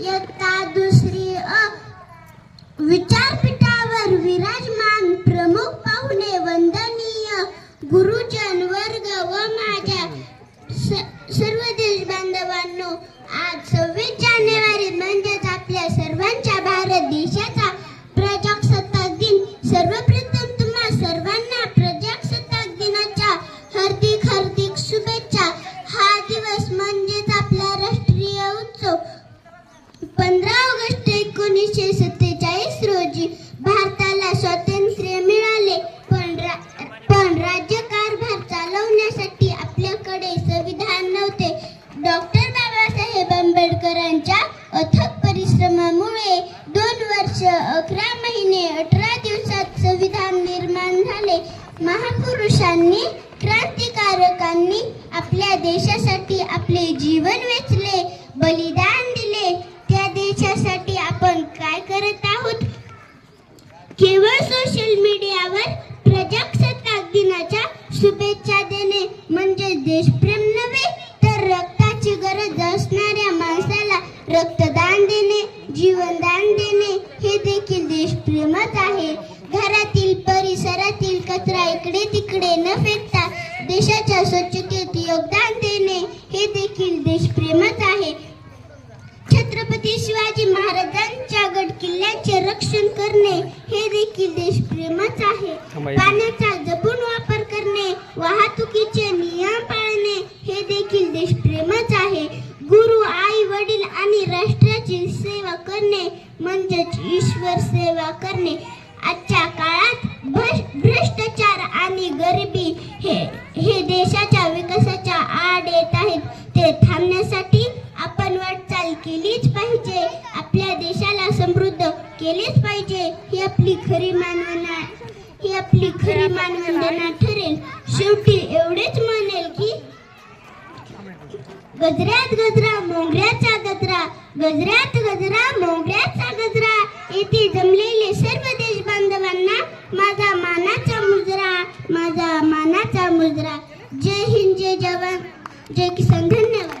इयत्ता दुसरी अ. विचारपीठावर विराजमान प्रमुख पाहुणे वंदनीय गुरुजन वर्ग व माझ्या सर्व देश बांधवांनो एकोणीसशे सत्तेचाळीस रोजी भारताला स्वातंत्र्य मिळाले. पण रा- पण राज्यकारभार चालवण्यासाठी आपल्याकडे संविधान नव्हते. डॉक्टर बाबासाहेब आंबेडकरांच्या अथक परिश्रमामुळे दोन वर्ष अकरा महिने अठरा दिवसात संविधान निर्माण झाले. महापुरुषांनी क्रांतिकारकांनी आपल्या देशासाठी आपले जीवन वेचले. बलिदान केवळ सोशल मीडियावर प्रजासत्ताक दिनाच्या शुभेच्छा देणे म्हणजे देशप्रेम नव्हे तर रक्ताची गरज असणाऱ्या माणसाला रक्तदान देणे जीवनदान देणे हे देखील देशप्रेमच आहे. घरातील परिसरातील कचरा इकडे तिकडे न फेकता देशाच्या स्वच्छतेत योगदान देणे हे देखील देशप्रेमच किल्ल्याचे रक्षण करणे हे देखील देशप्रेमच आहे. पाण्याचा जपून वापर करणे वाहतुकीचे नियम पाळणे हे देखील देशप्रेमच आहे. गुरु आई वडील आणि राष्ट्राची सेवा करणे म्हणजेच ईश्वर सेवा करणे. आजच्या काळात भ्रष्- भ्रष्टाचार आणि गरिबी हे हे देशाच्या विकासाच्या आड येत आहेत. ते थांबण्यासाठी आपण वाटचाल केलीच पाहिजे. केलेच पाहिजे. ही आपली खरी मानवना ही आपली खरी मानवंदना ठरेल. शेवटी एवढेच म्हणेल की गजऱ्यात गजरा मोगऱ्याचा गजरा. गजऱ्यात गजरा मोगऱ्याचा गजरा. येथे जमलेले सर्व देश बांधवांना माझा मानाचा मुजरा माझा मानाचा मुजरा. जय हिंद जय जवान. जय किसान. धन्यवाद.